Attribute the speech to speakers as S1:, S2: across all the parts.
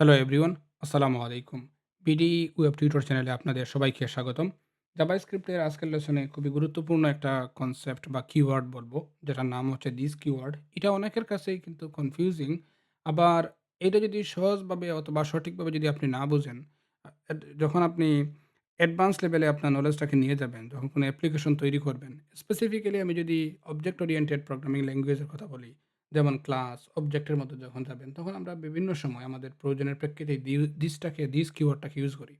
S1: Hello everyone, আসসালামু আলাইকুম। BD web tutor চ্যানেলে আপনাদের সবাইকে স্বাগতম। জাভাস্ক্রিপ্টের আজকের লেসনে খুবই গুরুত্বপূর্ণ একটা কনসেপ্ট বা কিওয়ার্ড বলব, যেটার নাম হচ্ছে দিস কিওয়ার্ড। এটা অনেকের কাছেই কিন্তু কনফিউজিং। আবার এটা যদি সহজভাবে অথবা সঠিকভাবে যদি আপনি না বুঝেন, যখন আপনি অ্যাডভান্স লেভেলে আপনার নলেজটাকে নিয়ে যাবেন, যখন কোনো অ্যাপ্লিকেশন তৈরি করবেন, স্পেসিফিক্যালি আমি যদি অবজেক্ট ওরিয়েন্টেড প্রোগ্রামিং ল্যাঙ্গুয়েজের কথা বলি, যেমন ক্লাস, অবজেক্টের মধ্যে যখন যাবেন, তখন আমরা বিভিন্ন সময় আমাদের প্রয়োজনের প্রেক্ষিতে দিসটাকে দিস কিওয়ার্ডটাকে ইউজ করি।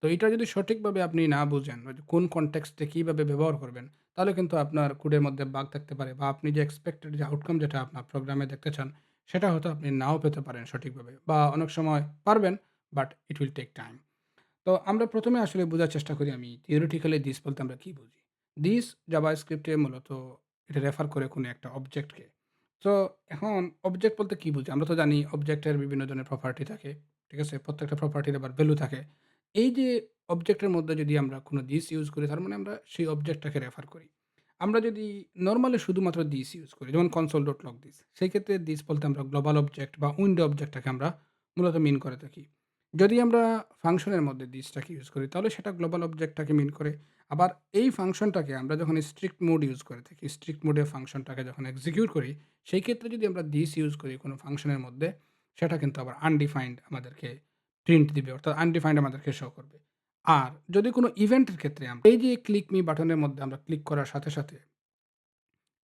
S1: তো এটা যদি সঠিকভাবে আপনি না বুঝেন, কোন কনটেক্সটে কীভাবে ব্যবহার করবেন, তাহলে কিন্তু আপনার কোডের মধ্যে বাগ থাকতে পারে বা আপনি যে এক্সপেক্টেড যে আউটকাম যেটা আপনার প্রোগ্রামে দেখতে চান, সেটা হয়তো আপনি নাও পেতে পারেন সঠিকভাবে বা অনেক সময় পারবেন, but it will take time. তো আমরা প্রথমে আসলে বোঝার চেষ্টা করি আমি theoretically this বলতে আমরা কী বুঝি? This জাভাস্ক্রিপ্টে মূলত এটা রেফার করে কোনো একটা অবজেক্টকে। সো এখন অবজেক্ট বলতে কি বুঝি? আমরা তো জানি অবজেক্টের বিভিন্ন ধরনের প্রপার্টি থাকে। ঠিক আছে? প্রত্যেকটা প্রপার্টির আবার ভ্যালু থাকে। এই যে অবজেক্টের মধ্যে যদি আমরা কোনো this ইউজ করি, তার মানে আমরা সেই অবজেক্টটাকে রেফার করি। আমরা যদি নর্মালি শুধুমাত্র this ইউজ করি, যেমন console.log this, সেই ক্ষেত্রে this বলতে আমরা গ্লোবাল অবজেক্ট বা উইন্ডো অবজেক্টটাকে আমরা মূলত মিন করে থাকি। যদি আমরা ফাংশনের মধ্যে দিসটাকে ইউজ করি তাহলে সেটা গ্লোবাল অবজেক্টটাকে মিন করে। আবার এই ফাংশনটাকে আমরা যখন স্ট্রিক্ট মোড ইউজ করে থাকি, স্ট্রিক্ট মোডে ফাংশনটাকে যখন এক্সিকিউট করি, সেই ক্ষেত্রে যদি আমরা দিস ইউজ করি কোনো ফাংশনের মধ্যে, সেটা কিন্তু আবার আনডিফাইন্ড আমাদেরকে প্রিন্ট দিবে অর্থাৎ আনডিফাইন্ড আমাদেরকে শো করবে। আর যদি কোনো ইভেন্টের ক্ষেত্রে আমরা এই যে ক্লিক মি বাটনের মধ্যে আমরা ক্লিক করার সাথে, সাথে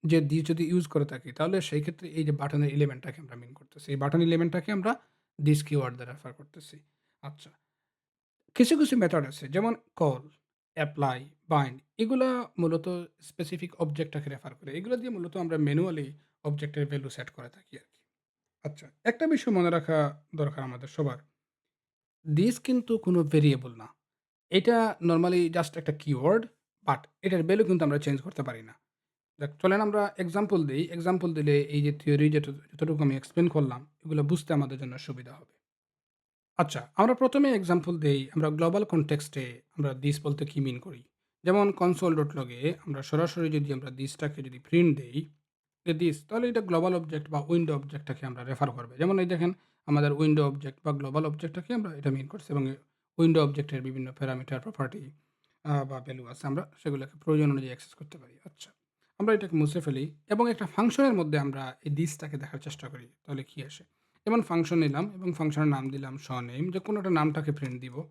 S1: যে দিস যদি ইউজ করে থাকি তাহলে সেই ক্ষেত্রে এই যে বাটনের এলিমেন্টটাকে আমরা মিন করতেছি। এই বাটন এলিমেন্টটাকে আমরা দিস কিওয়ার্ড দ্বারা রেফার করতেছি। আচ্ছা। কিছু, কিছু মেথড আছে যেমন কল, অ্যাপ্লাই বাইন্ড এগুলা মূলত স্পেসিফিক অবজেক্টটাকে রেফার করে। এগুলো দিয়ে মূলত আমরা ম্যানুয়ালি অবজেক্টের ভ্যালু সেট করে থাকি আর কি আচ্ছা, একটা বিষয় মনে রাখা দরকার আমাদের সবার। দিস কিন্তু কোনো ভেরিয়েবল না। এটা নর্মালি জাস্ট একটা কিওয়ার্ড বাট এটার ভ্যালু কিন্তু আমরা চেঞ্জ করতে পারি না। দেখ চলেন আমরা এক্সাম্পল দিই এক্সাম্পল দিলে এই যে থিওরি যেট যতটুকু আমি এক্সপ্লেন করলাম, এগুলো বুঝতে আমাদের জন্য সুবিধা হবে। আচ্ছা, আমরা প্রথমে এক্সাম্পল দেই। আমরা গ্লোবাল কনটেক্সটে আমরা দিস বলতে কী মিন করি? যেমন console.log লগে আমরা সরাসরি যদি আমরা দিসটাকে যদি প্রিন্ট দেই, যে দিস তাহলে এটা গ্লোবাল অবজেক্ট বা উইন্ডো অবজেক্টটাকে আমরা রেফার করবে। যেমন এই দেখেন আমাদের উইন্ডো অবজেক্ট বা গ্লোবাল অবজেক্টটাকে আমরা এটা মিন করছি এবং উইন্ডো অবজেক্টের বিভিন্ন প্যারামিটার, প্রপার্টি বা ভ্যালু আছে। আমরা সেগুলোকে প্রয়োজন অনুযায়ী অ্যাক্সেস করতে পারি। আচ্ছা, আমরা এটাকে মুছে ফেলি এবং একটা ফাংশনের মধ্যে আমরা এই দিসটাকে দেখার চেষ্টা করি। তাহলে কি আসে? যেমন ফাংশন নিলাম এবং ফাংশনের নাম দিলাম showName যে কোনো একটা নামটাকে প্রিন্ট দিব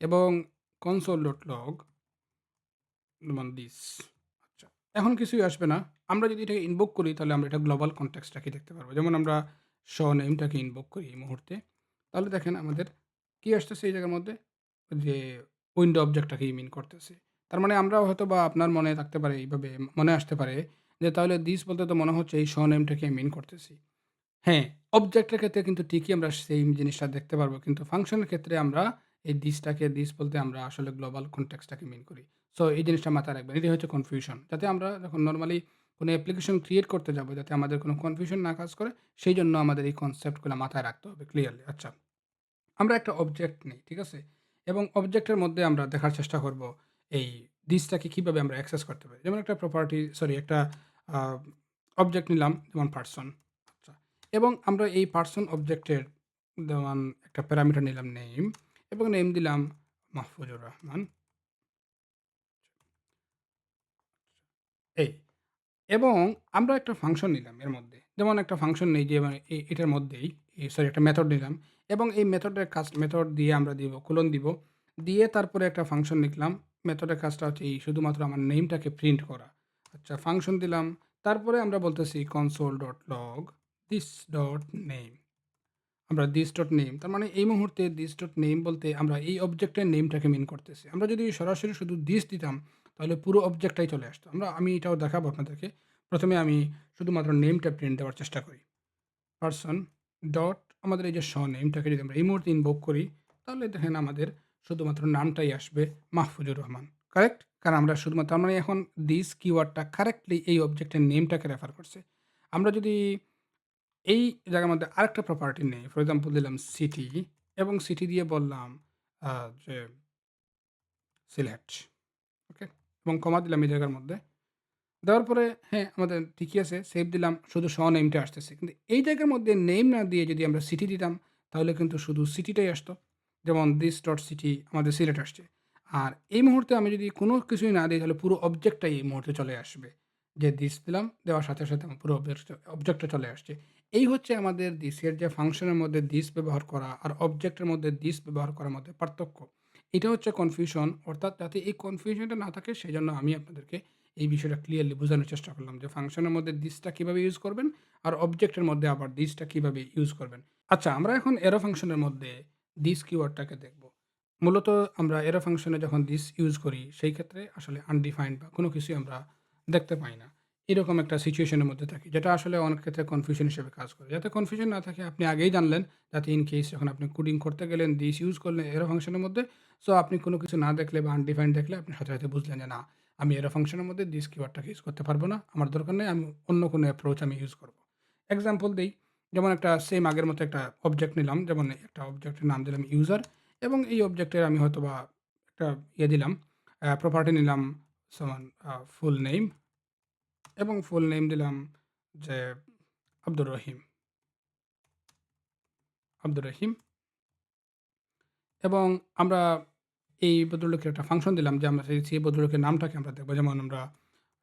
S1: এবং console.log যেমন দিস। আচ্ছা, এখন কিছুই আসবে না। আমরা যদি এটাকে ইনভোক করি তাহলে আমরা এটা গ্লোবাল কনটেক্সটটাকে দেখতে পারব। যেমন আমরা showName-টাকে ইনভোক করি এই মুহূর্তে। তাহলে দেখেন আমাদের কি আসতেছে এই জায়গার মধ্যে? যে উইন্ডো অবজেক্টটাকেই মিন করতেছে। তার মানে আমরাও হয়তো বা আপনার মনে থাকতে পারে এইভাবে মনে আসতে পারে যে তাহলে দিস বলতে তো মনে হচ্ছে এই showName-টাকে মিন করতেছি। হ্যাঁ, অবজেক্টের ক্ষেত্রে কিন্তু ঠিকই আমরা সেইম জিনিসটা দেখতে পারব। কিন্তু ফাংশনের ক্ষেত্রে আমরা এই দিসটাকে দিস বলতে আমরা আসলে গ্লোবাল কনটেক্সটটাকে মিন করি। সো এই জিনিসটা মাথায় রাখবেন। এটাই হচ্ছে কনফিউশন। যাতে আমরা যখন নর্মালি কোনো অ্যাপ্লিকেশন ক্রিয়েট করতে যাব যাতে আমাদের কোনো কনফিউশন না কাজ করে, সেই জন্য আমাদের এই কনসেপ্টগুলো মাথায় রাখতে হবে ক্লিয়ারলি। আচ্ছা, আমরা একটা অবজেক্ট নিই ঠিক আছে? এবং অবজেক্টের মধ্যে আমরা দেখার চেষ্টা করব এই দিসটাকে কীভাবে আমরা অ্যাক্সেস করতে পারি। যেমন একটা প্রপার্টি সরি একটা অবজেক্ট নিলাম যেমন পার্সন আচ্ছা, এবং আমরা এই পার্সন অবজেক্টের যেমন একটা প্যারামিটার নিলাম নেম এবং নেম দিলাম মাহফুজুর রহমান। এই এবং আমরা একটা ফাংশন নিলাম এর মধ্যে। যেমন একটা ফাংশন নেই যে এটার মধ্যেই সরি একটা মেথড নিলাম এবং এই মেথডের কাজ মেথড দিয়ে আমরা দিব কোলন দিব। দিয়ে তারপরে একটা ফাংশন লিখলাম। মেথডের কাজটা হচ্ছে এই শুধুমাত্র আমার নেমটাকে প্রিন্ট করা। আচ্ছা ফাংশন দিলাম। তারপরে আমরা বলতেছি console dot log this dot name আমরা দিস ডট নেম তার মানে এই মুহূর্তে দিস ডট নেম বলতে আমরা এই অবজেক্টের নেমটাকে মিন করতেছি। আমরা যদি সরাসরি শুধু দিস দিতাম তাহলে পুরো অবজেক্টটাই চলে আসতো। আমরা আমি এটাও দেখাবো আপনাদেরকে। প্রথমে আমি শুধুমাত্র নেমটা প্রিন্ট দেওয়ার চেষ্টা করি। পার্সন ডট আমাদের এই যে showName-টাকে যদি আমরা এই মুহূর্তে ইনভোক করি, তাহলে দেখেন আমাদের শুধুমাত্র নামটাই আসবে মাহফুজুর রহমান। কারেক্ট? কারণ আমরা শুধুমাত্র তার মানে এখন দিস কিওয়ার্ডটা কারেক্টলি এই অবজেক্টের নেমটাকে রেফার করছে। আমরা যদি এই জায়গার মধ্যে আরেকটা প্রপার্টি নেই। ফর এক্সাম্পল দিলাম সিটি এবং সিটি দিয়ে বললাম যে সিলেট। ওকে? এবং কমা দিলাম এই জায়গার মধ্যে। দেওয়ার পরে হ্যাঁ, আমাদের ঠিকই আছে। সেভ দিলাম। শুধু স নেমটা আসতেছে। কিন্তু এই জায়গার মধ্যে নেম না দিয়ে যদি আমরা সিটি দিতাম তাহলে কিন্তু শুধু সিটিটাই আসতো। যেমন this ডট সিটি আমাদের সিলেট আসছে। আর এই মুহূর্তে আমি যদি কোনো কিছুই না দিই তাহলে পুরো অবজেক্টটাই এই মুহূর্তে চলে আসবে। যে this দিলাম, দেওয়ার সাথে, সাথে আমার পুরো অবজেক্ট অবজেক্টটা চলে আসছে। এই হচ্ছে আমাদের এর যে ফাংশনের মধ্যে this ব্যবহার করা আর অবজেক্টের মধ্যে this ব্যবহার করার মধ্যে পার্থক্য। এটা হচ্ছে কনফিউশন অর্থাৎ যাতে এই কনফিউশনটা না থাকে সেই জন্য আমি আপনাদেরকে এই বিষয়টা ক্লিয়ারলি বোঝানোর চেষ্টা করলাম যে ফাংশনের মধ্যে দিসটা কীভাবে ইউজ করবেন আর অবজেক্টের মধ্যে আবার দিসটা কীভাবে ইউজ করবেন। আচ্ছা আমরা এখন এরো ফাংশনের মধ্যে দিস কিওয়ার্ডটাকে দেখব। মূলত আমরা এরো ফাংশনে যখন দিস ইউজ করি সেই ক্ষেত্রে আসলে আনডিফাইন্ড বা কোনো কিছুই আমরা দেখতে পাই না। এরকম একটা সিচুয়েশনের মধ্যে থাকি যেটা আসলে অনেক ক্ষেত্রে কনফিউশন হিসেবে কাজ করে। যাতে কনফিউশন না থাকে আপনি আগেই জানলেন যাতে ইন কেস যখন আপনি কোডিং করতে গেলেন দিস ইউজ করলেন এরো ফাংশনের মধ্যে সো আপনি কোনো কিছু না দেখলে বা আনডিফাইন্ড দেখলে আপনি সাথে, সাথে বুঝলেন যে না আমি এরো ফাংশনের মধ্যে দিস কিওয়ার্ডটাকে ইউজ করতে পারব না। আমার দরকার নেই আমি অন্য কোনো অ্যাপ্রোচ আমি ইউজ করব। এক্সাম্পল দেই যেমন একটা সেম আগের মতো একটা অবজেক্ট নিলাম, যেমন একটা অবজেক্টের নাম দিলাম ইউজার এবং এই অবজেক্টের আমি হয়তো বা একটা ইয়ে দিলাম প্রপার্টি নিলাম সমান ফুল নেম এবং ফুল নেম দিলাম যে আব্দুর রহিম। আব্দুর রহিম। এবং আমরা এই ভদ্রলোকের একটা ফাংশন দিলাম যে আমরা সেই ভদ্রলোকের নামটাকে আমরা দেখব। যেমন আমরা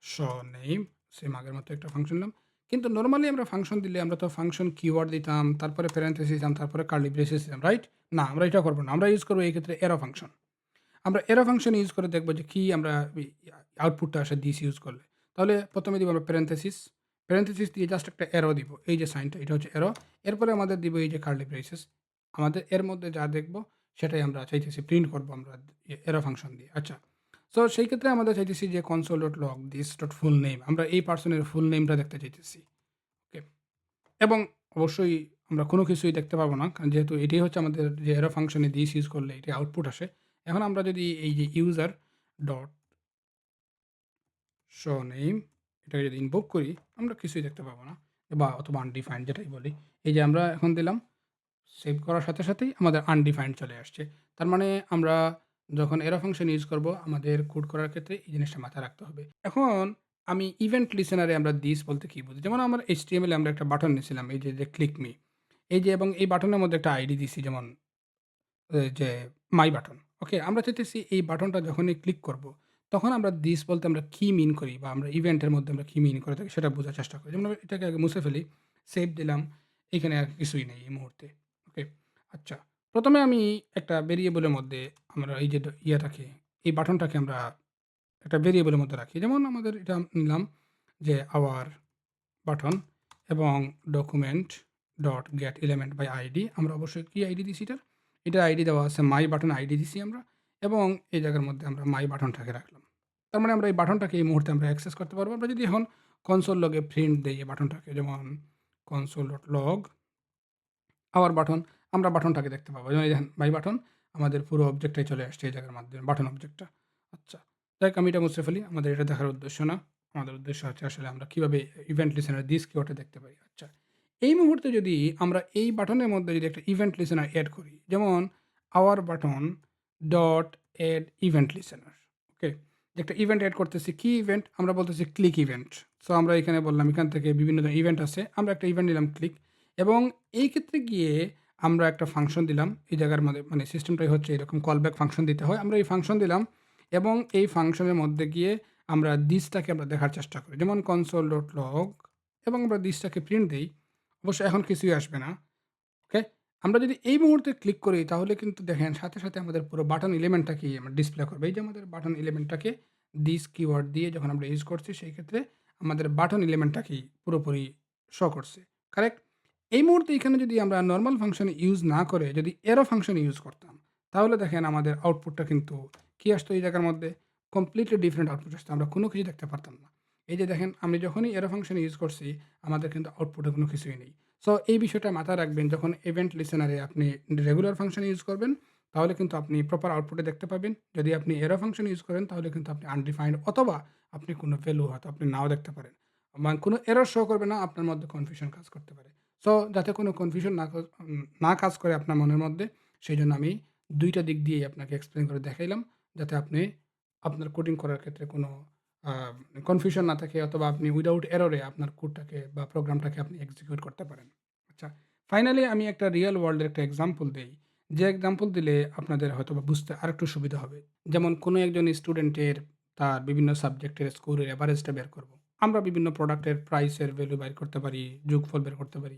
S1: সনেম সেম আগের মতো একটা ফাংশন দিলাম। কিন্তু নর্মালি আমরা ফাংশন দিলে আমরা তো ফাংশন কিওয়ার্ড দিতাম, তারপরে প্যারেনথেসিস দিতাম, তারপরে কার্লি ব্রেসেস দিতাম, রাইট? না আমরা এটা করব না। আমরা ইউজ করব এই ক্ষেত্রে এরো ফাংশন। আমরা এরো ফাংশন ইউজ করে দেখব যে কী আমরা আউটপুটটা আসে দিস ইউজ করলে। তাহলে ১ম এ দিব আমরা প্যারেনথেসিস, প্যারেনথেসিস দিয়ে জাস্ট একটা এরো দিব। এই যে সাইনটা এটা হচ্ছে এরো। এরপরে আমাদের দিব এই যে কার্লি ব্রেসেস। আমাদের এর মধ্যে যা দেখব সেটাই আমরা চাইতেছি প্রিন্ট করব আমরা এরো ফাংশন দিয়ে। আচ্ছা। সো সেই ক্ষেত্রে আমাদের চাইতেছি যে console.log this dot full name আমরা এই পার্সনের ফুল নেমটা দেখতে চাইতেছি। ওকে। এবং অবশ্যই আমরা কোনো কিছুই দেখতে পাবো না। কারণ যেহেতু এটাই হচ্ছে আমাদের যে এরো ফাংশনে দিস ইউজ করলে এটি আউটপুট আসে। এখন আমরা যদি এই যে ইউজার ডট শো নেম এটাকে যদি ইনভোক করি আমরা কিছুই দেখতে পাবো না বা অথবা আনডিফাইন্ড যেটাই বলি। এই যে আমরা এখন দিলাম সেভ করার সাথে, সাথেই আমাদের আনডিফাইন্ড চলে আসছে। তার মানে আমরা যখন এরো ফাংশন ইউজ করব আমাদের কোড করার ক্ষেত্রে এই জিনিসটা মাথায় রাখতে হবে। এখন আমি ইভেন্ট লিসেনারে আমরা দিস বলতে কি বুঝি? যেমন আমার HTML এ আমরা একটা বাটন নিয়েছিলাম এই যে, যে ক্লিক মি। এই যে এবং এই বাটনের মধ্যে একটা আইডি দিছি যেমন যে মাই বাটন। ওকে? আমরা চাইতেছি এই বাটনটা যখনই ক্লিক করব তখন আমরা দিস বলতে আমরা কি মিন করি বা আমরা ইভেন্টের মধ্যে আমরা কি মিন করে থাকি সেটা বোঝার চেষ্টা করি। যেমন এটাকে আগে মুছে ফেলি। সেভ দিলাম। এখানে আর কিছুই নেই এই মুহূর্তে। ওকে? আচ্ছা। ১ম এ আমি একটা ভেরিয়েবলের মধ্যে আমরা এই যে ড ইয়েটাকে, এই বাটনটাকে আমরা একটা ভেরিয়েবলের মধ্যে রাখি। যেমন আমাদের এটা নিলাম যে আওয়ার বাটন এবং document dot get element by ID আমরা অবশ্যই কি আইডি দিছি এটার? এটার আইডি দেওয়া আছে মাই বাটন আইডি দিছি আমরা এবং এই জায়গার মধ্যে আমরা মাই বাটনটাকে রাখলাম। তার মানে আমরা এই বাটনটাকে এই মুহূর্তে আমরা অ্যাক্সেস করতে পারব। আমরা যদি এখন কনসোল লগে প্রিন্ট দিই এই বাটনটাকে, যেমন console dot log our button আমরা বাটনটাকে দেখতে পাবো। দেখেন মাই বাটন আমাদের পুরো অবজেক্টটাই চলে আসছে এই জায়গার মাধ্যমে বাটন অবজেক্টটা। আচ্ছা। যাই হোক আমি এটা মুছে ফেলি। আমাদের এটা দেখার উদ্দেশ্য না। আমাদের উদ্দেশ্য হচ্ছে আসলে আমরা কীভাবে ইভেন্ট লিসেনার দিস কিওয়ার্ডটা দেখতে পারি। আচ্ছা। এই মুহূর্তে যদি আমরা এই বাটনের মধ্যে যদি একটা ইভেন্ট লিসেনার অ্যাড করি, যেমন our button dot add event listener. Okay? একটা ইভেন্ট অ্যাড করতেছি। কি ইভেন্ট? আমরা বলতেছি ক্লিক ইভেন্ট। সো আমরা এখানে বললাম, এখান থেকে বিভিন্ন ধরনের ইভেন্ট আছে। আমরা একটা ইভেন্ট নিলাম ক্লিক এবং এই ক্ষেত্রে গিয়ে আমরা একটা ফাংশন দিলাম। এই জায়গার মধ্যে মানে সিস্টেমটাই হচ্ছে এরকম কলব্যাক ফাংশন দিতে হয়। আমরা এই ফাংশন দিলাম এবং এই ফাংশনের মধ্যে গিয়ে আমরা দিসটাকে আমরা দেখার চেষ্টা করি। যেমন console.log এবং আমরা দিসটাকে প্রিন্ট দিই অবশ্য এখন কিছুই আসবে না। ওকে? আমরা যদি এই মুহূর্তে ক্লিক করি তাহলে কিন্তু দেখেন সাথে, সাথে আমাদের পুরো বাটন এলিমেন্টটাকেই আমরা ডিসপ্লে করবে। এই যে আমাদের বাটন এলিমেন্টটাকে দিস কিওয়ার্ড দিয়ে যখন আমরা ইউজ করছি সেই ক্ষেত্রে আমাদের বাটন এলিমেন্টটাকেই পুরোপুরি শো করছে। কারেক্ট? এই মুহূর্তে এখানে যদি আমরা নর্মাল ফাংশন ইউজ না করে যদি এরো ফাংশন ইউজ করতাম, তাহলে দেখেন আমাদের আউটপুটটা কিন্তু কি আসতো এই জায়গার মধ্যে? কমপ্লিটলি ডিফারেন্ট আউটপুট আসতো। আমরা কোনো কিছু দেখতে পারতাম না। এই যে দেখেন, আমি যখনই এরো ফাংশন ইউজ করছি, আমাদের কিন্তু আউটপুটে কোনো কিছুই নেই। সো এই বিষয়টা মাথায় রাখবেন, যখন ইভেন্ট লিসেনারে আপনি রেগুলার ফাংশন ইউজ করবেন, তাহলে কিন্তু আপনি প্রপার আউটপুটে দেখতে পাবেন। যদি আপনি এরো ফাংশন ইউজ করেন, তাহলে কিন্তু আপনি আনডিফাইন্ড অথবা আপনি কোনো ভ্যালু হয়তো আপনি নাও দেখতে পারেন। মানে কোনো এরর শো করবে না, আপনার মধ্যে কনফিউশন কাজ করতে পারে। সো যাতে কোনো কনফিউশন না না কাজ করে আপনার মনের মধ্যে, সেই জন্য আমি দুইটা দিক দিয়েই আপনাকে এক্সপ্লেইন করে দেখাইলাম। যাতে আপনি আপনার কোডিং করার ক্ষেত্রে কোনো কনফিউশন না থাকে অথবা আপনি উইদাউট এরর আপনার কোডটাকে বা প্রোগ্রামটাকে আপনি এক্সিকিউট করতে পারেন। আচ্ছা। ফাইনালি আমি একটা রিয়েল ওয়ার্ল্ডের একটা এক্সাম্পল দিই যে এক্সাম্পল দিলে আপনাদের হয়তোবা বুঝতে আরেকটু সুবিধা হবে। যেমন কোনো একজন স্টুডেন্টের তার বিভিন্ন সাবজেক্টের স্কোরের এভারেজটা বের করব। আমরা বিভিন্ন প্রোডাক্টের প্রাইসের ভ্যালু বের করতে পারি, যোগফল বের করতে পারি।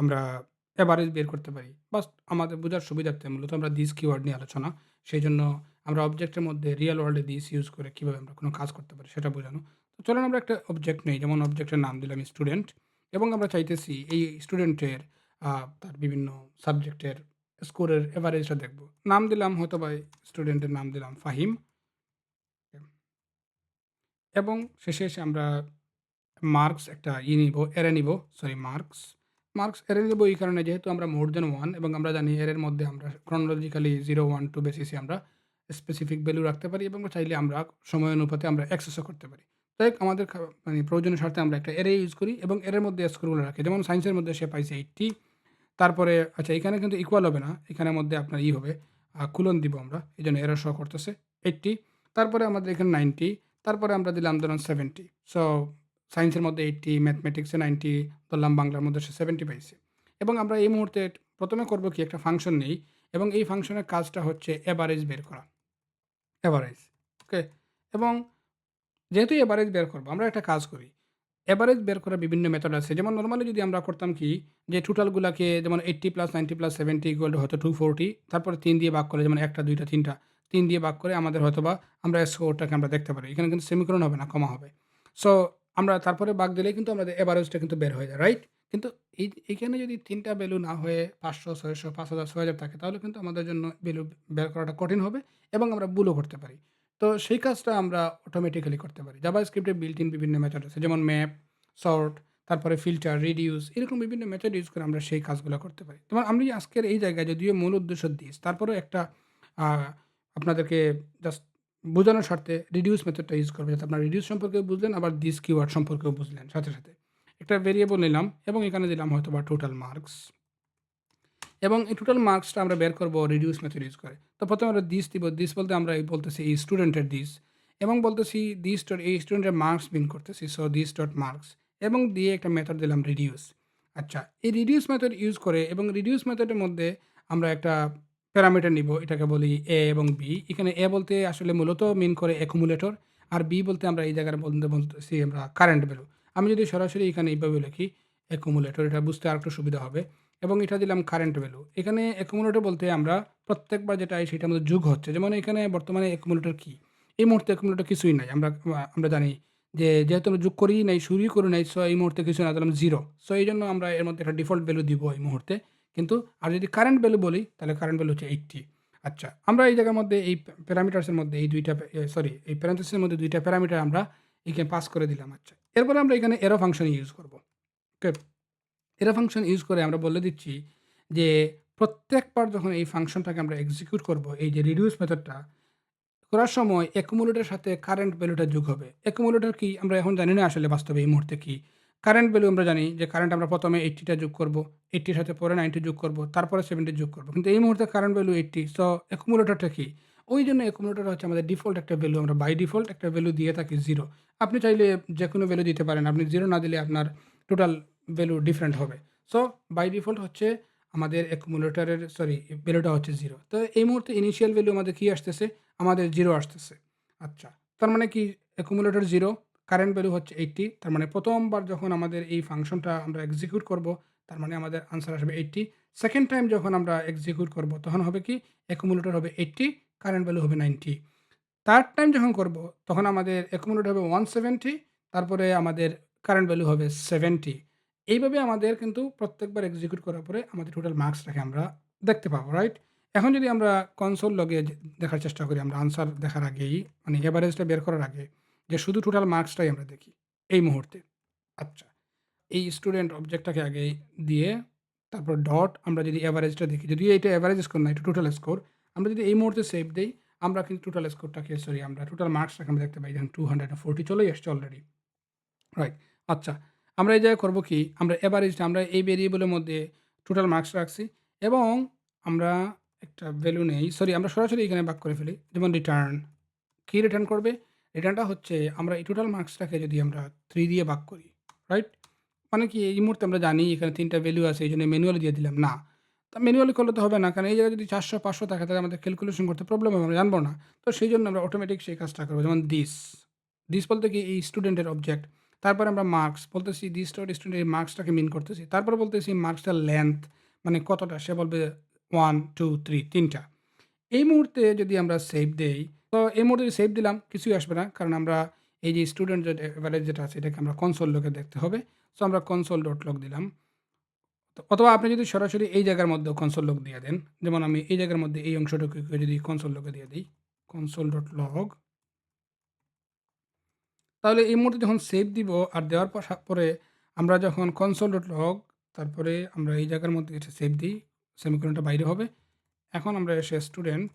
S1: আমরা এভারেজ বের করতে পারি। বাস আমাদের বোঝার সুবিধার্থে মূলত আমরা দিস কিওয়ার্ড নিয়ে আলোচনা। সেই জন্য আমরা অবজেক্টের মধ্যে রিয়েল ওয়ার্ল্ডে দিস ইউজ করে কীভাবে আমরা কোনো কাজ করতে পারি সেটা বোঝানো। তো চলুন আমরা একটা অবজেক্ট নেই। যেমন অবজেক্টের নাম দিলাম স্টুডেন্ট এবং আমরা চাইতেছি এই স্টুডেন্টের তার বিভিন্ন সাবজেক্টের স্কোরের এভারেজটা দেখব। নাম দিলাম হয়তোবা স্টুডেন্টের নাম দিলাম ফাহিম। এবং শেষে এসে আমরা মার্কস একটা ই নিব, অ্যারে নিব, সরি মার্কস। মার্কস অ্যারে নিব এই কারণে যেহেতু আমরা মোর দ্যান 1 এবং আমরা জানি অ্যারের মধ্যে আমরা chronologically 0, 1, 2 বেসিসে আমরা স্পেসিফিক ভ্যালু রাখতে পারি এবং চাইলে আমরা সময় অনুপাতে আমরা অ্যাক্সেসও করতে পারি। হোক আমাদের মানে প্রয়োজনীয় স্বার্থে আমরা একটা অ্যারে ইউজ করি এবং অ্যারের মধ্যে স্কোরগুলো রাখি। যেমন সায়েন্সের মধ্যে সে পাইছে 80 তারপরে আচ্ছা এখানে কিন্তু ইকুয়াল হবে না। এখানের মধ্যে আপনার ই হবে কুলন দিব আমরা। এজন্য এরর শো করতেছে 80 তারপরে আমাদের এখানে 90 তারপরে আমরা দিলাম ধরুন 70 সো সায়েন্সের মধ্যে 80 ম্যাথমেটিক্সে 90 ধরলাম বাংলার মধ্যে সে 70 পাইছে। এবং আমরা এই মুহূর্তে ১ম এ করব কি একটা ফাংশন নেই এবং এই ফাংশনের কাজটা হচ্ছে এভারেজ বের করা। এভারেজ ওকে এবং যেহেতু এভারেজ বের করব আমরা একটা কাজ করি। এভারেজ বের করা বিভিন্ন মেথড আছে। যেমন নর্মালি যদি আমরা করতাম কি যে টোটালগুলাকে যেমন 80 প্লাস 90 প্লাস 70 ইকুয়াল টু হয়তো 240 তারপরে তিন দিয়ে ভাগ করে যেমন ১ টা ২ টা ৩ টা ৩ দিয়ে ভাগ করে আমাদের হয়তো বা আমরা স্কোরটাকে আমরা দেখতে পারি। এখানে কিন্তু সেমিকোলন হবে না, কমা হবে। সো আমরা তারপরে ভাগ দিলেই কিন্তু আমাদের এভারেজটা কিন্তু বের হয়ে যায়, রাইট? কিন্তু এই এইখানে যদি ৩ টা ভ্যালু না হয়ে ৫০০, ৬০০, ৫০০০, ৬০০০ থাকে তাহলে কিন্তু আমাদের জন্য ভ্যালু বের করাটা কঠিন হবে এবং আমরা ভুলও করতে পারি। তো সেই কাজটা আমরা অটোমেটিক্যালি করতে পারি। জাভাস্ক্রিপ্টে বিল্ট ইন বিভিন্ন মেথড আছে। যেমন ম্যাপ, সর্ট, তারপরে ফিল্টার, রিডিউস এরকম বিভিন্ন মেথড ইউজ করে আমরা সেই কাজগুলো করতে পারি। যেমন আমি আজকের এই জায়গায় যদিও মূল উদ্দেশ্য দিস, তারপরেও একটা আপনাদেরকে জাস্ট বোঝানোর স্বার্থে রিডিউস মেথডটা ইউজ করব যাতে আপনারা রিডিউস সম্পর্কেও বুঝলেন আবার দিস কিওয়ার্ড সম্পর্কেও বুঝলেন সাথে, সাথে। একটা ভেরিয়েবল নিলাম এবং এখানে দিলাম হয়তো বা টোটাল মার্কস। এবং এই টোটাল মার্কসটা আমরা বের করব রিডিউস মেথড ইউজ করে। তো প্রথমে আমরা দিস দিব। দিস বলতে আমরা এই বলতেছি এই স্টুডেন্টের দিস এবং বলতেছি দিস ডট এই স্টুডেন্টের মার্কস বিন করতেছি। সো দিস ডট মার্কস এবং দিয়ে একটা মেথড দিলাম রিডিউস। আচ্ছা এই রিডিউস মেথড ইউজ করে এবং রিডিউস মেথডের মধ্যে আমরা একটা প্যারামিটার নিব। এটাকে বলি এ এবং বি। এখানে এ বলতে আসলে মূলত মিন করে অ্যাকুমুলেটর আর বি বলতে আমরা এই জায়গার বলতে বলতেছি আমরা কারেন্ট ভ্যালু। আমি যদি সরাসরি এখানে এইভাবে লিখি অ্যাকুমুলেটর এটা বুঝতে আরেকটু সুবিধা হবে এবং এটা দিলাম কারেন্ট ভ্যালু। এখানে অ্যাকুমুলেটর বলতে আমরা প্রত্যেকবার যেটা আই সেটার মধ্যে যুগ হচ্ছে। যেমন এখানে বর্তমানে অ্যাকুমুলেটর কি? এই মুহূর্তে অ্যাকুমুলেটর কিছুই নাই। আমরা আমরা জানি যে যেহেতু আমরা যোগ করিই নাই, শুরুই করি নাই সো এই মুহূর্তে কিছু না দিলাম জিরো সো এই জন্য আমরা এর মধ্যে একটা ডিফল্ট ভ্যালু দিব এই মুহূর্তে। কিন্তু আর যদি কারেন্ট ভ্যালু বলি, তাহলে কারেন্ট ভ্যালু হচ্ছে 80 আচ্ছা আমরা এই জায়গার মধ্যে, এই প্যারামিটার্সের মধ্যে, এই দুইটা সরি এই প্যারেনথেসিস এর মধ্যে দুইটা প্যারামিটার আমরা এখানে পাস করে দিলাম আচ্ছা। এরপরে আমরা এখানে এরো ফাংশন ইউজ করব। ওকে? এরো ফাংশন ইউজ করে আমরা বলে দিচ্ছি যে, প্রত্যেকবার যখন এই ফাংশনটাকে আমরা এক্সিকিউট করব, এই যে রিডিউস মেথডটা করার সময় অ্যাকুমুলেটরের সাথে কারেন্ট ভ্যালুটা যোগ হবে। অ্যাকুমুলেটর কি আমরা এখন জানি না আসলে বাস্তবে এই মুহূর্তে কি। কারেন্ট ভ্যালু আমরা জানি যে কারেন্ট আমরা ১ম এ 80 টা যোগ করব। 80 এর সাথে পরে 90 যোগ করব। তারপরে 70 যোগ করব। কিন্তু এই মুহূর্তে কারেন্ট ভ্যালু 80 সো অ্যাকুমুলেটরটা কি? ওইজন্য অ্যাকুমুলেটর হচ্ছে আমাদের ডিফল্ট একটা ভ্যালু আমরা বাই ডিফল্ট একটা ভ্যালু দিয়ে থাকি জিরো আপনি চাইলে যে কোনো ভ্যালু দিতে পারেন। আপনি জিরো না দিলে আপনার টোটাল ভ্যালু ডিফারেন্ট হবে। সো বাই ডিফল্ট হচ্ছে আমাদের অ্যাকুমুলেটরের সরি ভ্যালুটা হচ্ছে জিরো তো এই মুহূর্তে ইনিশিয়াল ভ্যালু আমাদের কী আসতেছে? আমাদের জিরো আসতেছে। আচ্ছা তার মানে কি অ্যাকুমুলেটর 0 কারেন্ট ভ্যালু হচ্ছে 80 তার মানে প্রথমবার যখন আমাদের এই ফাংশনটা আমরা এক্সিকিউট করব তার মানে আমাদের আনসার আসবে 80 সেকেন্ড টাইম যখন আমরা এক্সিকিউট করব তখন হবে কি? অ্যাকুমুলেটর হবে 80 কারেন্ট ভ্যালু হবে 90 থার্ড টাইম যখন করব তখন আমাদের অ্যাকুমুলেটর হবে 170 তারপরে আমাদের কারেন্ট ভ্যালু হবে 70 এইভাবে আমাদের কিন্তু প্রত্যেকবার এক্সিকিউট করার পরে আমাদের টোটাল মার্কসটাকে আমরা দেখতে পাবো, রাইট? এখন যদি আমরা কনসোল লগে দেখার চেষ্টা করি আমরা আনসার দেখার আগেই মানে এভারেজটা বের করার আগে যে শুধু টোটাল মার্কসটাই আমরা দেখি এই মুহূর্তে। আচ্ছা এই স্টুডেন্ট অবজেক্টটাকে আগে দিয়ে তারপর ডট আমরা যদি এভারেজটা দেখি যদি এটা এভারেজ স্কোর না, এটা টোটাল স্কোর আমরা যদি এই মুহূর্তে সেভ দিই, আমরা কিন্তু টোটাল স্কোরটাকে সরি আমরা টোটাল মার্কসটাকে আমরা দেখতে পাই দেখেন 240 চলেই এসছে অলরেডি। রাইট আচ্ছা আমরা এই জায়গায় করব কি আমরা এভারেজটা আমরা এই ভেরিয়েবলের মধ্যে টোটাল মার্কস রাখছি এবং আমরা একটা ভ্যালু নেই সরি আমরা সরাসরি এখানে ভাগ করে ফেলি, যেমন রিটার্ন কি রিটার্ন করবে? রিটার্নটা হচ্ছে আমরা এই টোটাল মার্কসটাকে যদি আমরা থ্রি দিয়ে ভাগ করি, রাইট? মানে কি এই মুহূর্তে আমরা জানি এখানে ৩ টা ভ্যালু আছে এই জন্য ম্যানুয়ালি দিয়ে দিলাম। না। তা ম্যানুয়ালি করলে তো হবে না। কারণ এই জায়গায় যদি ৪০০, ৫০০ থাকে তাহলে আমাদের ক্যালকুলেশন করতে প্রবলেম হবে, আমরা জানব না। তো সেই জন্য আমরা অটোমেটিক সেই কাজটা করব যেমন দিস। দিস বলতে কি এই স্টুডেন্টের অবজেক্ট। তারপরে আমরা মার্কস বলতেছি দিস স্টুডেন্ট এই মার্কসটাকে মিন করতেছি। তারপরে বলতেছি মার্কসটার লেংথ মানে কতটা সে বলবে ওয়ান টু থ্রি তিনটা এই মুহূর্তে যদি আমরা সেভ দেই, তো এই মুহূর্তে সেভ দিলাম কিছুই আসবে না। কারণ আমরা এই যে স্টুডেন্ট যে এভারেজ যেটা আছে এটাকে আমরা কনসোল লগে দেখতে হবে। সো আমরা কনসোল ডট লগ দিলাম। তো অথবা আপনি যদি সরাসরি এই জায়গার মধ্যেও কনসোল লগ দিয়ে দেন। যেমন আমি এই জায়গার মধ্যে এই অংশটুকুকে যদি কনসোল লগে দিয়ে দিই কনসোল ডট লগ তাহলে এই মুহূর্তে যখন সেভ দিব আর দেওয়ার পর পরে আমরা যখন কনসোল ডট লগ তারপরে আমরা এই জায়গার মধ্যে এটা সেভ দিই, সেমিকোলনটা বাইরে হবে। এখন আমরা এসে স্টুডেন্ট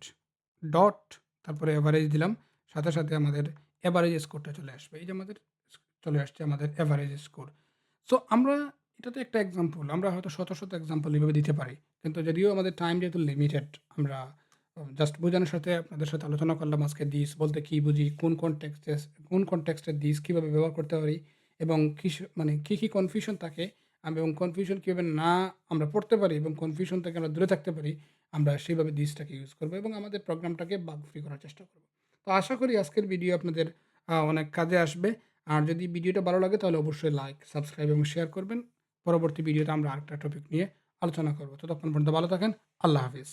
S1: ডট তারপরে এভারেজ দিলাম। সাথে, সাথে আমাদের এভারেজ স্কোরটা চলে আসবে। এই যে আমাদের চলে আসছে আমাদের এভারেজ স্কোর। সো আমরা এটা তো একটা এক্সাম্পল। আমরা হয়তো শত, শত এক্সাম্পল এভাবে দিতে পারি। কিন্তু যদিও আমাদের টাইম যেহেতু লিমিটেড আমরা জাস্ট বোঝানোর সাথে আপনাদের সাথে আলোচনা করলাম আজকে দিস বলতে কী বুঝি, কোন কনটেক্সটে কোন কোন টেক্সটে দিস কীভাবে ব্যবহার করতে পারি এবং কিস মানে কী কী কনফিউশন থাকে এবং কনফিউশন কীভাবে না আমরা পড়তে পারি এবং কনফিউশন থেকে আমরা দূরে থাকতে পারি, আমরা সেইভাবে দিসটাকে ইউজ করব এবং আমাদের প্রোগ্রামটাকে বাগ ফ্রি করার চেষ্টা করব। তো আশা করি আজকের ভিডিও আপনাদের অনেক কাজে আসবে। আর যদি ভিডিওটা ভালো লাগে তাহলে অবশ্যই লাইক, সাবস্ক্রাইব এবং শেয়ার করবেন। পরবর্তী ভিডিওতে আমরা আরেকটা টপিক নিয়ে আলোচনা করব ততক্ষণ পর্যন্ত ভালো থাকেন। আল্লাহ হাফিজ।